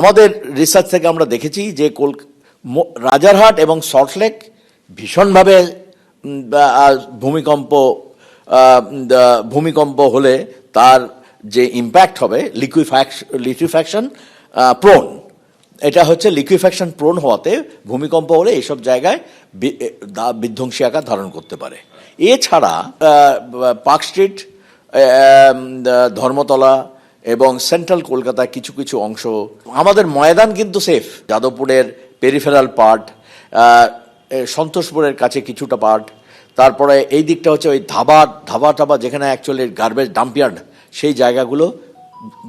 আমাদের রিসার্চ থেকে আমরা দেখেছি যে কল রাজারহাট এবং সল্টলেক ভীষণভাবে ভূমিকম্প ভূমিকম্প হলে তার যে ইম্প্যাক্ট হবে লিকুইফ্যাকশন লিকুইফ্যাকশন প্রোন এটা হচ্ছে লিকুইফ্যাকশন প্রোন হওয়াতে ভূমিকম্প হলে এইসব জায়গায় বিধ্বংসী আকার ধারণ করতে পারে। এছাড়া পার্ক স্ট্রিট ধর্মতলা এবং সেন্ট্রাল কলকাতার কিছু কিছু অংশ। আমাদের ময়দান কিন্তু সেফ যাদবপুরের পেরিফেরাল পার্ট সন্তোষপুরের কাছে কিছুটা পার্ট তারপরে এই দিকটা হচ্ছে ওই ধাবা ধাবা টাবা যেখানে অ্যাকচুয়ালি গার্বেজ ডাম্পিয়ার্ড সেই জায়গাগুলো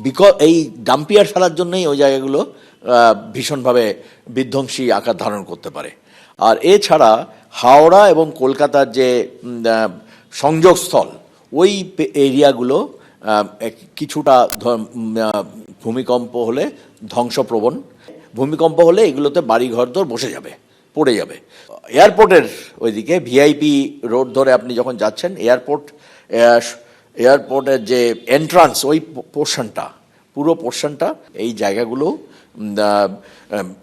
বিক এই ডাম্পিয়ার ফেলার জন্যই ওই জায়গাগুলো ভীষণভাবে বিধ্বংসী আকার ধারণ করতে পারে। আর এছাড়া হাওড়া এবং কলকাতার যে সংযোগস্থল, ওই এরিয়াগুলো কিছুটা ভূমিকম্প হলে ধ্বংসপ্রবণ। ভূমিকম্প হলে এগুলোতে বাড়ি ঘরদোর বসে যাবে, পড়ে যাবে। এয়ারপোর্টের ওইদিকে ভিআইপি রোড ধরে আপনি যখন যাচ্ছেন, এয়ারপোর্ট এয়ারপোর্টের যে এন্ট্রান্স ওই পোর্শনটা, পুরো পোর্শনটা, এই জায়গাগুলো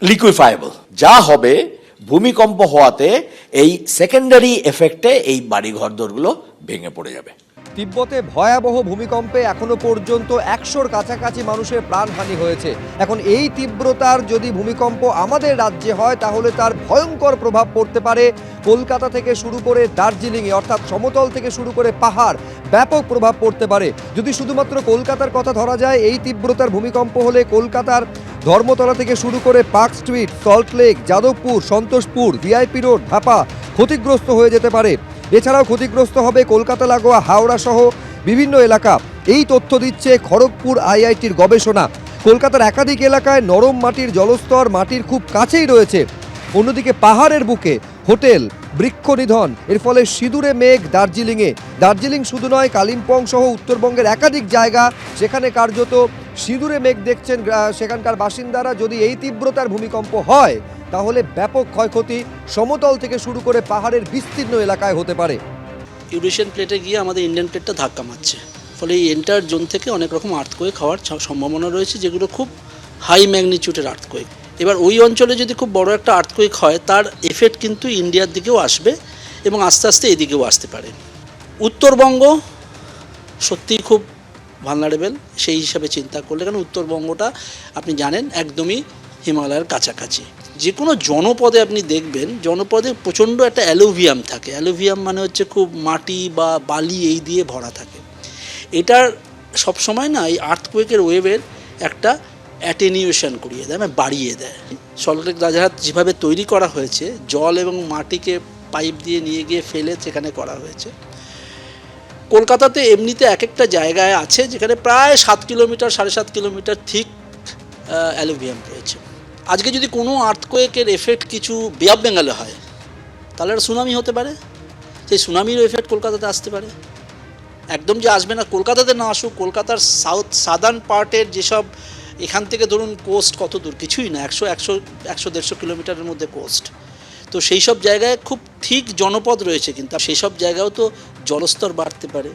লিকুইফায়েবল যা হবে ভূমিকম্প হওয়াতে এই সেকেন্ডারি এফেক্টে এই বাড়ি ঘরদোরগুলো ভেঙে পড়ে যাবে। তিব্বতে ভয়াবহ ভূমিকম্পে এখনও পর্যন্ত একশোর কাছাকাছি মানুষের প্রাণহানি হয়েছে। এখন এই তীব্রতার যদি ভূমিকম্প আমাদের রাজ্যে হয়, তাহলে তার ভয়ঙ্কর প্রভাব পড়তে পারে। কলকাতা থেকে শুরু করে দার্জিলিংয়ে, অর্থাৎ সমতল থেকে শুরু করে পাহাড়, ব্যাপক প্রভাব পড়তে পারে। যদি শুধুমাত্র কলকাতার কথা ধরা যায়, এই তীব্রতার ভূমিকম্প হলে কলকাতার ধর্মতলা থেকে শুরু করে Park Street Salt Lake Jadavpur, Santoshpur, VIP Road, Dhapa ক্ষতিগ্রস্ত হয়ে যেতে পারে। এছাড়াও ক্ষতিগ্রস্ত হবে কলকাতা, লাগোয়া, হাওড়া সহ বিভিন্ন এলাকা। এই তথ্য দিচ্ছে খড়গপুর আইআইটির গবেষণা। কলকাতার একাধিক এলাকায় নরম মাটির জলস্তর মাটির খুব কাছেই রয়েছে। অন্যদিকে পাহাড়ের বুকে হোটেল, বৃক্ষ নিধন, এর ফলে সিঁদুরে মেঘ দার্জিলিংয়ে। দার্জিলিং শুধু নয়, কালিম্পং সহ উত্তরবঙ্গের একাধিক জায়গা সেখানে কার্যত সিঁদুরে মেঘ দেখছেন সেখানকার বাসিন্দারা। যদি এই তীব্রতার ভূমিকম্প হয় তাহলে ব্যাপক ক্ষয়ক্ষতি সমতল থেকে শুরু করে পাহাড়ের বিস্তীর্ণ এলাকায় হতে পারে। ইউরেশিয়ান প্লেটে গিয়ে আমাদের ইন্ডিয়ান প্লেটটা ধাক্কা মারছে। ফলে এই এন্টার জোন থেকে অনেক রকম আর্থকোয়েক হওয়ার সম্ভাবনা রয়েছে, যেগুলো খুব হাই ম্যাগনিচিউডের আর্থকোয়েক। এবার ওই অঞ্চলে যদি খুব বড় একটা আর্থকোয়েক হয়, তার এফেক্ট কিন্তু ইন্ডিয়ার দিকেও আসবে এবং আস্তে আস্তে এদিকেও আসতে পারে। উত্তরবঙ্গ সত্যিই খুব ভালনারেবেল সেই হিসাবে চিন্তা করলে কারণ উত্তরবঙ্গটা আপনি জানেন, একদমই হিমালয়ের কাছাকাছি। যে কোনো জনপদে আপনি দেখবেন, জনপদে প্রচণ্ড একটা অ্যালোভিয়াম থাকে। অ্যালোভিয়াম মানে হচ্ছে খুব মাটি বা বালি এই দিয়ে ভরা থাকে। এটার সবসময় না এই আর্থকুয়েকের ওয়েভের একটা অ্যাটেনিউশন করিয়ে দেয় মানে বাড়িয়ে দেয়। সল্টলেক রাজারহাট যেভাবে তৈরি করা হয়েছে, জল এবং মাটিকে পাইপ দিয়ে নিয়ে গিয়ে ফেলে সেখানে করা হয়েছে। কলকাতাতে এমনিতে এক একটা জায়গায় আছে যেখানে প্রায় সাত কিলোমিটার, সাড়ে সাত কিলোমিটার ঠিক অ্যালুভিয়াম রয়েছে। আজকে যদি কোনো আর্থকোয়েকের এফেক্ট কিছু বে অফ বেঙ্গলে হয়, তাহলে একটা সুনামি হতে পারে। সেই সুনামির এফেক্ট কলকাতাতে আসতে পারে। একদম যে আসবে না, কলকাতাতে না আসুক, কলকাতার সাউথ সাদার্ন পার্টের যেসব, এখান থেকে ধরুন কোস্ট কত দূর, কিছুই না, একশো একশো একশো, দেড়শো কিলোমিটারের মধ্যে কোস্ট তো সেই সব জায়গায় খুব ঠিক জনপদ রয়েছে কিন্তু সেই সব জায়গাও তো জলস্তর বাড়তে পারে।